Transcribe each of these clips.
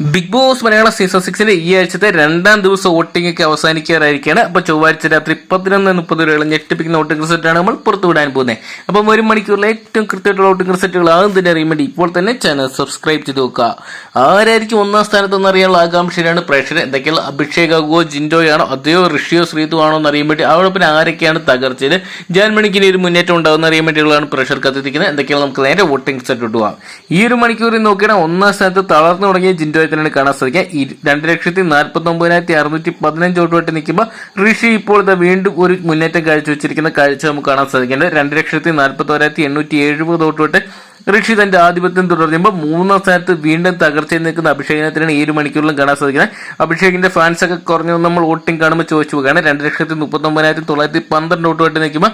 Big Boss മലയാള season സിക്സിന്റെ ഈ ആഴ്ചത്തെ രണ്ടാം ദിവസം വോട്ടിംഗ് ഒക്കെ അവസാനിക്കാറായിരിക്കുകയാണ്. അപ്പൊ ചൊവ്വാഴ്ച രാത്രി പതിനൊന്ന് മുപ്പത് വരെയുള്ള ഞെട്ടിപ്പിക്കുന്ന വോട്ടിംഗ് റിസൾട്ടാണ് നമ്മൾ പുറത്തു വിടാൻ പോകുന്നത്. അപ്പം ഒരു മണിക്കൂറിലെ ഏറ്റവും കൃത്യമായിട്ടുള്ള വോട്ടിംഗ് റിസൾട്ടുകൾ ആദ്യം തന്നെ അറിയാൻ വേണ്ടി ഇപ്പോൾ തന്നെ ചാനൽ സബ്സ്ക്രൈബ് ചെയ്ത് നോക്കുക. ആരായിരിക്കും ഒന്നാം സ്ഥാനത്തെന്ന് അറിയാനുള്ള ആകാംക്ഷയിലാണ് പ്രേക്ഷകർ. എന്തൊക്കെയുള്ള അഭിഷേക് ആകുവോ ജിൻഡോയാണോ അതെയോ ഋഷിയോ ശ്രീതു ആണോ എന്ന് അറിയാൻ വേണ്ടി അവിടെ പിന്നെ ആരൊക്കെയാണ് തകർച്ചയിൽ ജാൻമണിക്കിന് ഒരു മുന്നേറ്റം ഉണ്ടാവുന്ന അറിയാൻ വേണ്ടിയുള്ളതാണ് പ്രഷർ കത്തിരിക്കുന്നത് എന്തൊക്കെയാണ് നമുക്ക് നേരെ വോട്ടിംഗ് റിസൾട്ട് കിട്ടുക ഈ ഒരു മണിക്കൂറിൽ നോക്കിയാൽ ഒന്നാം സ്ഥാനത്ത് തളർന്നു തുടങ്ങിയ ജിൻഡോയെ തന്നെയാണ് കാണാൻ സാധിക്കുക. രണ്ട് ലക്ഷത്തി നാൽപ്പത്തി ഒമ്പതിനായിരത്തി അറുന്നൂറ്റി പതിനഞ്ച് വോട്ടുമായിട്ട് നിൽക്കുമ്പോൾ ഋഷി ഇപ്പോൾ ഇത് വീണ്ടും ഒരു മുന്നേറ്റം കാഴ്ചവെച്ചിരിക്കുന്ന കാഴ്ച നമുക്ക് കാണാൻ സാധിക്കുന്നുണ്ട്. രണ്ട് ലക്ഷത്തി നാൽപ്പത്തി ഒരായിരത്തി എണ്ണൂറ്റി എഴുപത് വോട്ടുമായിട്ട് ഋഷി തന്റെ ആധിപത്യം തുടരുമ്പോൾ മൂന്നാം സ്ഥാനത്ത് വീണ്ടും തകർച്ചയിൽ നിൽക്കുന്ന അഭിഷേകത്തിനാണ് ഏഴ് മണിക്കൂറിലും കാണാൻ സാധിക്കുന്നത്. അഭിഷേകിന്റെ ഫാൻസ് ഒക്കെ കുറഞ്ഞു നമ്മൾ വോട്ടിംഗ് കാണുമ്പോൾ ചോദിച്ചു പോകുകയാണ് രണ്ട് ലക്ഷത്തി മുപ്പത്തി ഒമ്പതിനായിരത്തി തൊള്ളായിരത്തി പന്ത്രണ്ട് വോട്ടുമായിട്ട് നിൽക്കുമ്പോൾ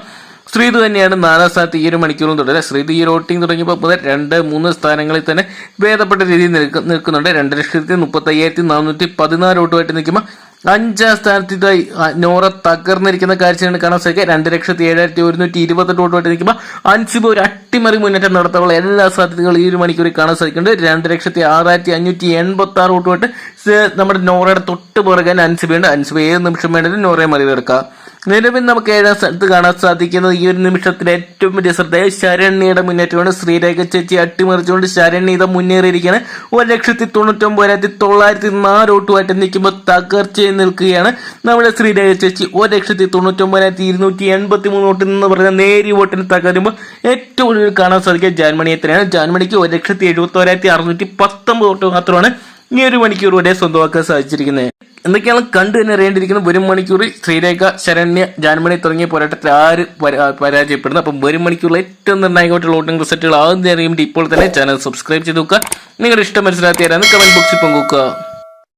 ശ്രീതു തന്നെയാണ് നാലാം സ്ഥാനത്ത് ഈ ഒരു മണിക്കൂറും തുടരുക ശ്രീതു ഈ റോട്ടിംഗ് തുടങ്ങിയപ്പോൾ മുതൽ രണ്ട് മൂന്ന് സ്ഥാനങ്ങളിൽ തന്നെ ഭേദപ്പെട്ട രീതിയിൽ നിൽക്ക- നിൽക്കുന്നുണ്ട്. രണ്ട് ലക്ഷത്തി മുപ്പത്തി അയ്യായിരത്തി നാനൂറ്റി പതിനാല് വോട്ടുമായിട്ട് നിൽക്കുമ്പോൾ അഞ്ചാം സ്ഥാനത്ത് ഇതായി നോറ തകർന്നിരിക്കുന്ന കാഴ്ചയാണ് കാണാൻ സാധിക്കുക. രണ്ട് ലക്ഷത്തി ഏഴായിരത്തി ഒരുന്നൂറ്റി ഇരുപത്തെട്ട് വോട്ടുമായിട്ട് നിൽക്കുമ്പോൾ അഞ്ചു ഒരു അട്ടിമറി മുന്നേറ്റം നടത്താനുള്ള എല്ലാ സാധ്യതകളും ഈ ഒരു മണിക്കൂറിൽ കാണാൻ സാധിക്കുന്നുണ്ട്. രണ്ട് ലക്ഷത്തി ആറായിരത്തി അഞ്ഞൂറ്റി എൺപത്തി ആറ് വോട്ടുമായിട്ട് നമ്മുടെ നോറയുടെ തൊട്ട് പുറകാൻ അൻസിബയുണ്ട് അൻസിബ് ഏത് നിമിഷം വേണമെങ്കിലും നോറയെ മറികടക്കാം. നിലവിൽ നമുക്ക് ഏഴാം സ്ഥലത്ത് കാണാൻ സാധിക്കുന്നത് ഈ ഒരു നിമിഷത്തിലെ ഏറ്റവും വലിയ ശ്രദ്ധയെ ശരണ്യയുടെ മുന്നേറ്റമാണ്. ശ്രീരേഖ ചേച്ചി അട്ടിമറിച്ചുകൊണ്ട് ശരണ്യ ഇത് മുന്നേറിയിരിക്കുകയാണ്. ഒരു ലക്ഷത്തി തൊണ്ണൂറ്റി ഒമ്പതിനായിരത്തി തൊള്ളായിരത്തി നാല് ഓട്ടുമായിട്ട് നിൽക്കുമ്പോൾ തകർച്ചയിൽ നിൽക്കുകയാണ് നമ്മുടെ ശ്രീരേഖ ചേച്ചി. ഒരു ലക്ഷത്തി തൊണ്ണൂറ്റി ഒമ്പതിനായിരത്തി ഇരുന്നൂറ്റി എൺപത്തി മൂന്ന് വോട്ടിൽ നിന്ന് പറഞ്ഞ നേരി വോട്ടിന് തകരുമ്പോൾ ഏറ്റവും കൂടുതൽ കാണാൻ സാധിക്കുക ജാൻമണിയെ എത്രയാണ്. ജാൻമണിക്ക് ഒരു ലക്ഷത്തി എഴുപത്തി ഒരായിരത്തി അറുന്നൂറ്റി പത്തൊമ്പത് വോട്ട് മാത്രമാണ് ഈ ഒരു മണിക്കൂർ വരെ സ്വന്തമാക്കാൻ സാധിച്ചിരിക്കുന്നത്. എന്തൊക്കെയാണ് കണ്ടു തന്നെ അറിയേണ്ടിയിരിക്കുന്നത്? വരും മണിക്കൂർ ശ്രീരേഖ ശരണ്യ ജാൻമണി തുടങ്ങിയ പോരാട്ടത്തിൽ ആര് പരാ- പരാജയപ്പെടുന്നു? അപ്പം വരും മണിക്കൂറിൽ ഏറ്റവും നിർണായകമായിട്ടുള്ള വോട്ടിംഗ് റിസൾട്ടുകൾ ആദ്യം അറിയുമ്പോൾ ഇപ്പോൾ തന്നെ ചാനൽ സബ്സ്ക്രൈബ് ചെയ്ത് നോക്കുക. നിങ്ങളുടെ ഇഷ്ടം മനസ്സിലാക്കി തരാമെന്ന് കമന്റ് ബോക്സിൽ പങ്കുവെക്കുക.